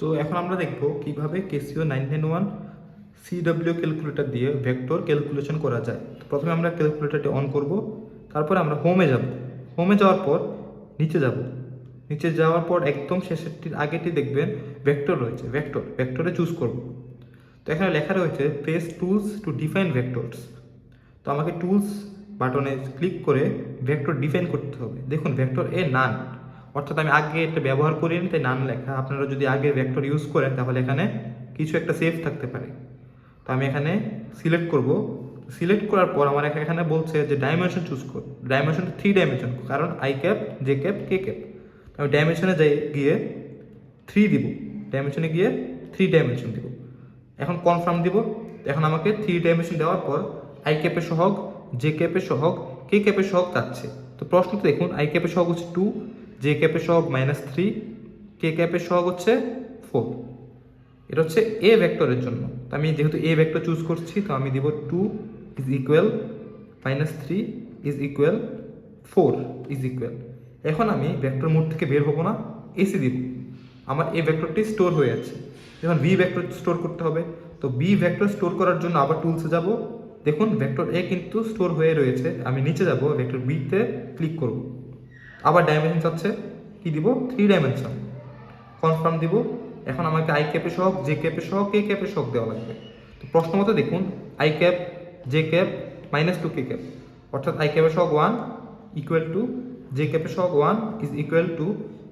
তো এখন আমরা দেখব কীভাবে Casio nine nine one CW calculator দিয়ে ভেক্টর ক্যালকুলেশন করা যায়। তো প্রথমে আমরা ক্যালকুলেটরটি অন করব, তারপর আমরা হোমে যাব। হোমে যাওয়ার পর নিচে যাব। নিচে যাওয়ার পর একদম শেষেরটির আগেটি দেখবেন ভেক্টর রয়েছে ভেক্টর ভেক্টরে চুজ করব। তো এখানে লেখা রয়েছে press tools to define vectors তো আমাকে টুলস বাটনে ক্লিক করে ভেক্টর ডিফাইন করতে হবে। দেখুন ভেক্টর এ নান অর্থাৎ আমি আগে এটা ব্যবহার করিনি, তাই নান লেখা। আপনারা যদি আগে ভেক্টর ইউজ করেন, তাহলে এখানে কিছু একটা সেফ থাকতে পারে। তো আমি এখানে সিলেক্ট করব। সিলেক্ট করার পর আমার এখা- এখানে বলছে যে ডাইমেনশন চুজ কর। ডাইমেনশন থ্রি ডাইমেনশন কারণ I cap J cap K cap আমি ডাইমেনশনে যাই, গিয়ে থ্রি দিব। ডাইমেনশনে গিয়ে থ্রি ডাইমেনশন দিব। এখন কনফার্ম দিব। এখন আমাকে থ্রি ডাইমেনশন দেওয়ার পর আই ক্যাপের সহগ জে ক্যাপের সহগ কে ক্যাপের সহগ চাচ্ছে তো প্রশ্ন তো দেখুন আই ক্যাপের সহগ হচ্ছে টু জে ক্যাপের সহগ মাইনাস থ্রি কে ক্যাপের সহগ হচ্ছে ফোর এটা হচ্ছে এ ভেক্টরের জন্য। তো আমি যেহেতু এ ভেক্টর চুজ করছি, তো আমি দিব two is equal minus three is equal four is equal এখন আমি ভেক্টর মোড থেকে বের হব না এসি দিব। আমার এ ভেক্টরটি স্টোর হয়ে আছে। এখন বি ভেক্টর স্টোর করতে হবে। তো বি ভেক্টর স্টোর করার জন্য আবার টুলসে যাব। দেখুন ভেক্টর এ কিন্তু স্টোর হয়ে রয়েছে। আমি নিচে যাব ভেক্টর বিতে ক্লিক করব। আবার ডাইমেনশন চাচ্ছে, কি দিব? থ্রি ডাইমেনশন কনফার্ম দিব, এখন আমাকে আই ক্যাপে সহগ জে ক্যাপে সহগ কে ক্যাপে সহগ দেওয়া লাগবে। তো প্রশ্ন মতো দেখুন I cap J cap minus two K cap অর্থাৎ আই ক্যাপের সহগ ওয়ান ইকুয়াল টু জে ক্যাপের সহগ one is equal to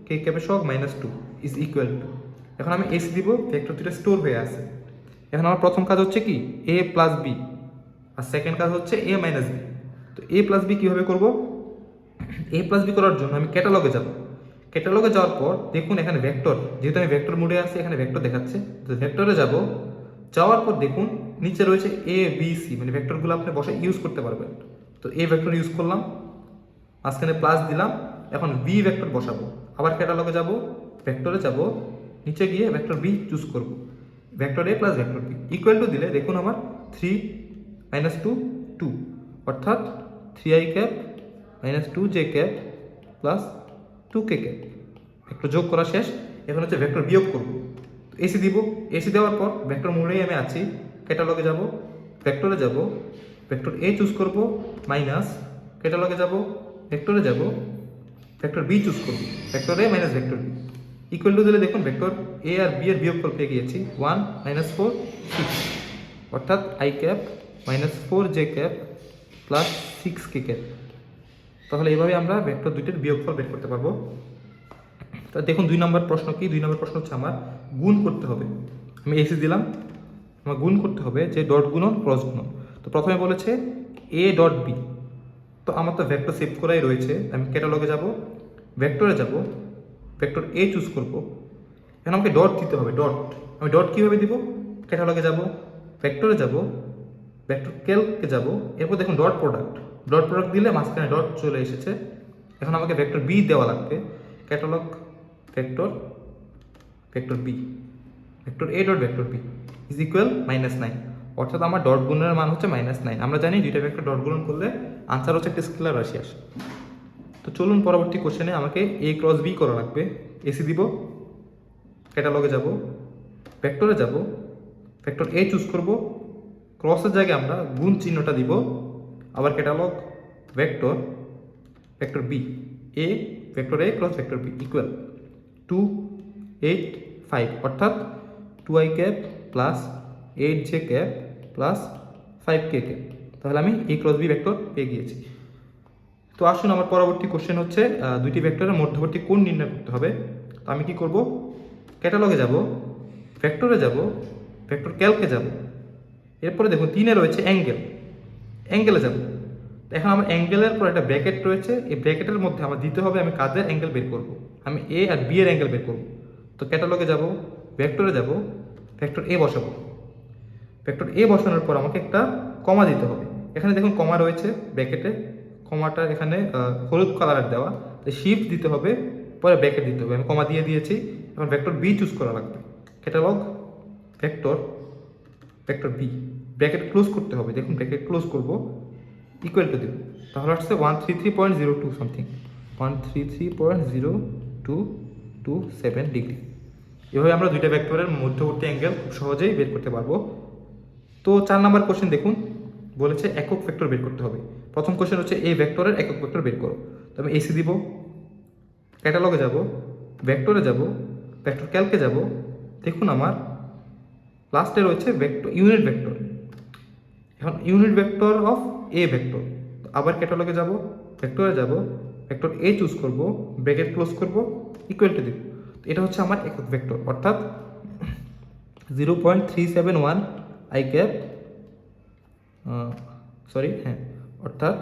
K ক্যাপের সহগ minus two is equal to এখন আমি এস দিব ভেক্টর দুটো স্টোর হয়ে আছে। এখন আমার প্রথম কাজ হচ্ছে কি? এ প্লাস বি আর সেকেন্ড কাজ হচ্ছে এ মাইনাস বি তো এ প্লাস বি কীভাবে করব? এ প্লাস বি করার জন্য আমি ক্যাটালগে যাব। ক্যাটালগে যাওয়ার পর দেখুন এখানে ভেক্টর যেহেতু আমি ভেক্টর মুডে আছি, এখানে ভেক্টর দেখাচ্ছে। তো ভেক্টরে যাব, যাওয়ার পর দেখুন নিচে রয়েছে এ বি সি মানে ভেক্টরগুলো আপনি বসে ইউজ করতে পারবেন। তো এ ভেক্টর ইউজ করলাম, মাঝখানে প্লাস দিলাম, এখন বি ভেক্টর বসাবো। আবার ক্যাটালগে যাব ভেক্টরে যাব, নিচে গিয়ে ভেক্টর বি চুজ করব। Vector A plus vector B equal to দিলে দেখুন আমার থ্রি মাইনাস টু টু অর্থাৎ three I cap minus two J cap plus two K cap. Vector যোগ করা শেষ। এখন হচ্ছে ভেক্টর বিয়োগ করব। এসি দিব। এসি দেওয়ার পর ভেক্টর মোড়েই আমি আছি। ক্যাটালগে যাব। ভেক্টরে যাব। ভেক্টর এ চুজ করব। মাইনাস ক্যাটালগে যাব। ভেক্টরে যাব। ভেক্টর বি চুজ করব। Vector A minus vector B equal to দিলে দেখুন ভেক্টর এ আর বি এর বিয়োগফল পেয়ে গিয়েছি। ওয়ান মাইনাস ফোর সিক্স অর্থাৎ I cap minus four J cap plus six K cap তাহলে এইভাবে আমরা ভেক্টর দুইটির বিয়োগফল বের করতে পারব। তা দেখুন, দুই নম্বর প্রশ্ন কি? দুই নম্বর প্রশ্ন হচ্ছে আমার গুণ করতে হবে। আমি এসি দিলাম। আমার গুণ করতে হবে যে ডট গুণন ক্রস গুণন। তো প্রথমে বলেছে এ ডট বি তো আমার তো ভেক্টর সেভ করাই রয়েছে। আমি ক্যাটালগে যাব ভেক্টরে যাব ভেক্টর এ চুজ করব। এখন আমাকে ডট দিতে হবে ডট আমি ডট কীভাবে দিব? ক্যাটালগে যাব ভেক্টরে যাব ভেক্টর ক্যালকে যাব। এরপর দেখুন ডট প্রোডাক্ট ডট প্রোডাক্ট দিলে মাঝখানে ডট চলে এসেছে। এখন আমাকে ভেক্টর বি দেওয়া লাগবে। Catalog vector vector B vector A dot vector B is equal minus nine অর্থাৎ আমার ডট গুণের মান হচ্ছে মাইনাস নাইন আমরা জানি দুইটা ভেক্টর ডট গুণন করলে আনসার হচ্ছে একটা স্কেলার রাশি আসে। তো চলুন পরবর্তী কোশ্চেনে আমাকে এ ক্রস বি করা লাগবে। এসি দিব ক্যাটালগে যাব ভেক্টরে যাব ভেক্টর এ চুজ করব। ক্রসের জায়গায় আমরা গুণ চিহ্নটা দিব। আবার catalog, vector vector B A vector A cross vector B equal two eight five অর্থাৎ two I cap plus eight J cap plus five K cap তাহলে আমি এ ক্রস বি ভেক্টর পেয়ে গিয়েছি। তো আসুন আমার পরবর্তী কোশ্চেন হচ্ছে দুইটি ভেক্টরের মধ্যবর্তী কোণ নির্ণয় করতে হবে। তো আমি কি করব? ক্যাটালগে যাব ভেক্টরে যাব ভেক্টর ক্যালকে যাব। এরপরে দেখুন তিনে রয়েছে অ্যাঙ্গেল অ্যাঙ্গেলে যাব। এখন আমার অ্যাঙ্গেলের পর একটা ব্র্যাকেট রয়েছে, এই ব্র্যাকেটের মধ্যে আমার দিতে হবে আমি কাদের অ্যাঙ্গেল বের করব। আমি এ আর বি এর অ্যাঙ্গেল বের করব। তো ক্যাটালগে যাব ভেক্টরে যাব ভেক্টর এ বসাবো। ভেক্টর এ বসানোর পর আমাকে একটা কমা দিতে হবে। এখানে দেখুন কমা রয়েছে ব্র্যাকেটে কমাটা এখানে হলুদ কালারের দেওয়া। তো শিফট দিতে হবে, পরে ব্র্যাকেট দিতে হবে। আমি কমা দিয়ে দিয়েছি, এখন ভেক্টর বি চুজ করা লাগবে। Catalog vector vector B bracket close করতে হবে। দেখুন ব্র্যাকেট ক্লোজ করব ইকুয়াল টু দেব। তাহলে হচ্ছে one three three point zero two something one three three point zero two two seven degree এভাবে আমরা দুইটা ভেক্টরের মধ্যবর্তী অ্যাঙ্গেল খুব সহজেই বের করতে পারব। তো চার নাম্বার কোশ্চেন দেখুন, বলেছে একক ভেক্টর বের করতে হবে। প্রথম কোশ্চেন হচ্ছে এই ভেক্টরের একক ভেক্টর বের করো। তো আমি এসি দিব ক্যাটালগে যাব ভেক্টরে যাব ভেক্টর ক্যালকে যাব। দেখুন আমার লাস্টে রয়েছে ভেক্টর ইউনিট ভেক্টর এখন unit vector of A vector আবার ক্যাটালগে যাব ভেক্টরে যাব ভেক্টর এ চুজ করব ব্র্যাকেট ক্লোজ করব ইকুয়াল টু দিব। এটা হচ্ছে আমার একক ভেক্টর অর্থাৎ zero point three seven one I cap sorry হ্যাঁ অর্থাৎ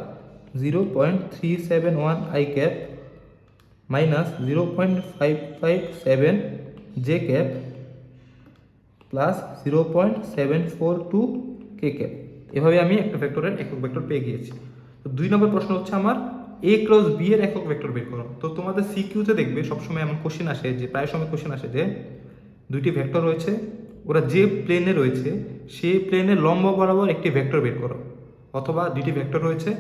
zero point three seven one I cap minus zero point five five seven J cap plus zero point seven four two K cap এভাবে আমি একটা ভেক্টরের একক vector পেয়ে গিয়েছি। তো দুই নম্বর প্রশ্ন হচ্ছে আমার এ ক্রস বি এর একক ভেক্টর বের করো। তো তোমাদের সিকিউতে দেখবে সবসময় এমন কোশ্চেন আসে যে, প্রায় সময় কোশ্চেন আসে যে, দুইটি ভেক্টর রয়েছে, ওরা যে প্লেনে রয়েছে সেই প্লেনের লম্ব বরাবর একটি ভেক্টর বের করো। অথবা দুইটি ভেক্টর রয়েছে,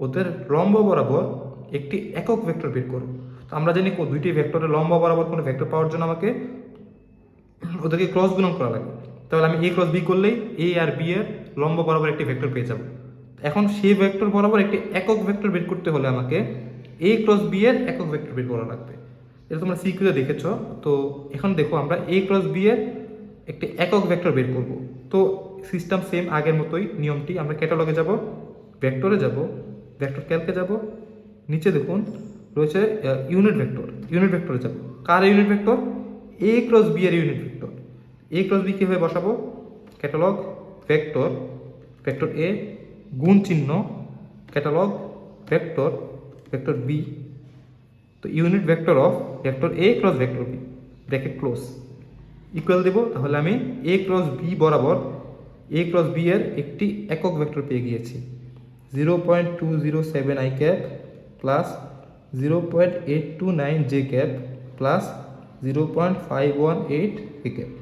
ওদের লম্ব বরাবর একটি একক ভেক্টর বের করো। তো আমরা জানি দুইটি ভেক্টরের লম্ব বরাবর কোনো ভেক্টর পাওয়ার জন্য আমাকে ওদেরকে ক্রস গুণন করা লাগে। তাহলে আমি এ ক্রস বি করলেই এ আর বি এর লম্ব বরাবর একটি ভেক্টর পেয়ে যাব। এখন সেই ভেক্টর বরাবর একটি একক ভেক্টর বের করতে হলে আমাকে এ ক্রস বি এর একক ভেক্টর বের করা লাগবে। এটা তোমরা সিকিউতে দেখেছ, তো এখন দেখো আমরা এ ক্রস বি এর একটি একক ভেক্টর বের করব। তো সিস্টেম সেম আগের মতোই, নিয়মটি আমরা ক্যাটালগে যাব ভেক্টরে যাব ভেক্টর ক্যালকে যাব, নিচে দেখুন রয়েছে ইউনিট ভেক্টর ইউনিট ভেক্টরে যাব। কার unit vector A cross B এর unit vector A cross B কীভাবে বসাবো? ক্যাটালগ ভেক্টর ভেক্টর এ গুণ চিহ্ন ক্যাটালগ ভেক্টর ভেক্টর বি তো unit vector of vector A cross vector B bracket close equal দেব, তাহলে আমি এ ক্রস বি বরাবর এ ক্রস বি এর একটি একক ভেক্টর পেয়ে গিয়েছি। Zero point two zero seven i cap plus zero point eight two nine j cap plus zero point five one eight a cap